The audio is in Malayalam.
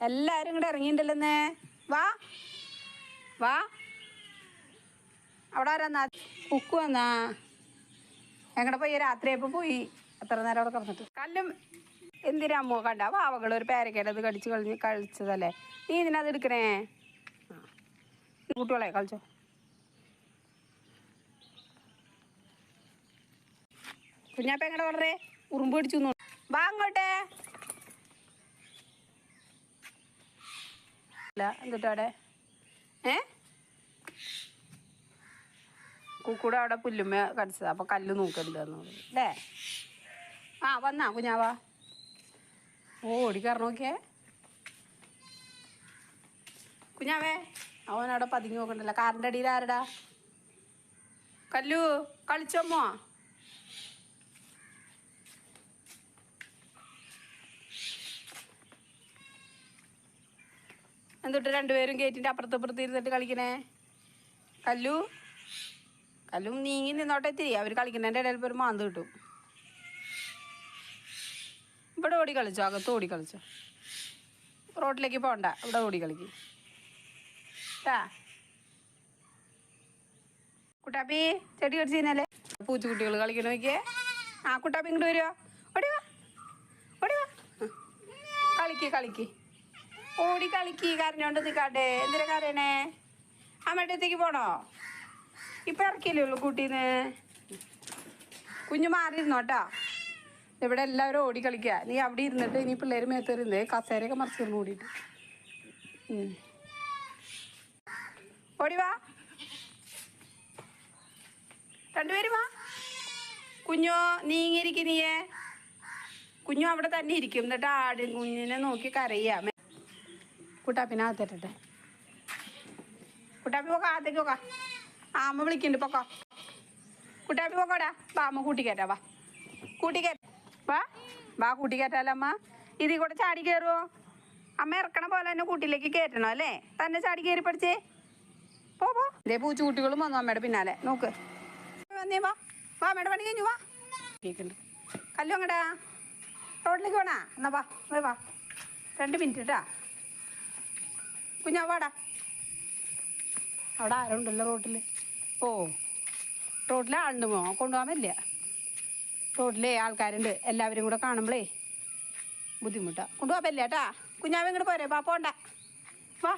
എല്ലാരും കൂടെ ഇറങ്ങിയിട്ടുണ്ടല്ലെന്നേ വാ. വാ. അവിടെ ആരാന്നാ ഉക്കു വന്നാ. ഞങ്ങളുടെ പോയി രാത്രിയപ്പോൾ പോയി. അത്ര നേരം അവിടെ കിടന്നിട്ട്. കല്ലും എന്തിനാ അമ്മ കണ്ട? പാവകൾ ഒരു പേരക്കേട് അത് കടിച്ച് കളഞ്ഞ് കഴിച്ചതല്ലേ. നീ ഇതിനത് എടുക്കണേ? കുട്ടികളെ കളിച്ചോ. കുഞ്ഞാപ്പ എങ്ങടെ വളരെ? ഉറുമ്പ് പിടിച്ചു വാ അങ്ങോട്ടേ. അല്ല എന്നിട്ട് അവിടെ? ഏ? കുക്കൂടെ അവിടെ പുല്ലുമ്മ കടിച്ചതാ. അപ്പൊ കല്ല് നോക്കണ്ടെന്ന് അല്ലേ? ആ വന്നാ കുഞ്ഞാവാ. ഓ ഓടിക്കറ നോക്കിയേ. കുഞ്ഞാവേ അവനവിടെ പതുങ്ങി നോക്കണ്ടല്ലോ. കാറിന്റെ അടിയിൽ ആരടാ? കല്ലു കളിച്ചമ്മോ എന്നിട്ട് രണ്ടുപേരും ഗേറ്റിന്റെ അപ്പുറത്ത് അപ്പുറത്ത് ഇരുന്നിട്ട് കളിക്കണേ? കല്ലു? കല്ലും നീങ്ങി നിന്നോട്ടെ തിരി അവർ കളിക്കുന്നതിന്റെ ഇടയിൽ ഒരു മാന്ത് കിട്ടും. ഇവിടെ ഓടി കളിച്ചോ അകത്ത് ഓടി കളിച്ചോ. റോഡിലേക്ക് പോകണ്ട ഇവിടെ ഓടി കളിക്കും. കുട്ടാപ്പി ചെടി കടിച്ച് കഴിഞ്ഞാലേ പൂച്ചുകുട്ടികൾ കളിക്കണ നോക്കിയേ. ആ കുട്ടാപ്പി ഇങ്ങോട്ട് വരുമോ ഓടിയോ ഓടിയോ. കളിക്ക് കളിക്ക്. ഓടി കളിക്ക് കരഞ്ഞോണ്ട് നിൽക്കാട്ടെ എന്തിനാ കരയണേ? അമ്മയുടെ പോണോ? ഇപ്പം ഇറക്കിയില്ലേ ഉള്ളു കൂട്ടീന്ന്. കുഞ്ഞു മാറിയിരുന്നോട്ടാ ഇവിടെ എല്ലാവരും ഓടി കളിക്കുക നീ അവിടെ ഇരുന്നിട്ട് ഇനി പിള്ളേർ മേത്തേരുന്നേ കസേരയൊക്കെ മറിച്ചിരുന്ന് ഓടിയിട്ട്. ഓടി വാ. രണ്ടുപേരും വാ. കുഞ്ഞോ നീങ്ങിയിരിക്കും നീയേ. കുഞ്ഞു അവിടെ തന്നെ ഇരിക്കും. എന്നിട്ട് ആട് കുഞ്ഞിനെ നോക്കി കരയാ. കുട്ടാപ്പിനെ അകത്തിട്ടെ കുട്ടാപ്പി പോക്കാ അകത്തേക്ക് പോക്കാ. ആ അമ്മ വിളിക്കുന്നുണ്ട് പൊക്കോ. കുട്ടാപ്പി പോക്കോടാ വാ അമ്മ കൂട്ടിക്കയറ്റാ വാ. കൂട്ടിക്കയറ്റ വാ വാ കൂട്ടിക്കയറ്റാലോ അമ്മ. ഇതിൽ കൂടെ ചാടി കയറുമോ അമ്മ ഇറക്കണ പോലെ തന്നെ കൂട്ടിലേക്ക് കയറ്റണോ അല്ലേ? തന്നെ ചാടി കയറി പഠിച്ചേ. പോ പോ. ഇതേ പൂച്ചുകുട്ടികളും വന്നു അമ്മയുടെ പിന്നാലെ. നോക്ക്. വന്നേ വാ. വാ അമ്മയുടെ പണി കഴിഞ്ഞു വാ. കേൾക്കുന്നുണ്ട് കല്ലു അങ്ങടാ. റോഡിലേക്ക് വേണാ എന്നാ വേ വാ. രണ്ട് മിനിറ്റ് കേട്ടാ. കുഞ്ഞാ വാടാ. അവിടെ ആരുണ്ടല്ലോ റോട്ടിൽ ഓ റോട്ടിൽ ആളുണ്ട് മോ കൊണ്ടുപോകാൻ പറ്റില്ല റോട്ടിലേ ആൾക്കാരുണ്ട് എല്ലാവരും കൂടെ കാണുമ്പോഴേ ബുദ്ധിമുട്ടാ. കൊണ്ടുപോകാൻ പറ്റില്ല കേട്ടാ. കുഞ്ഞാവ് ഇങ്ങോട്ട് പോരെ പാ പോണ്ട. വാ.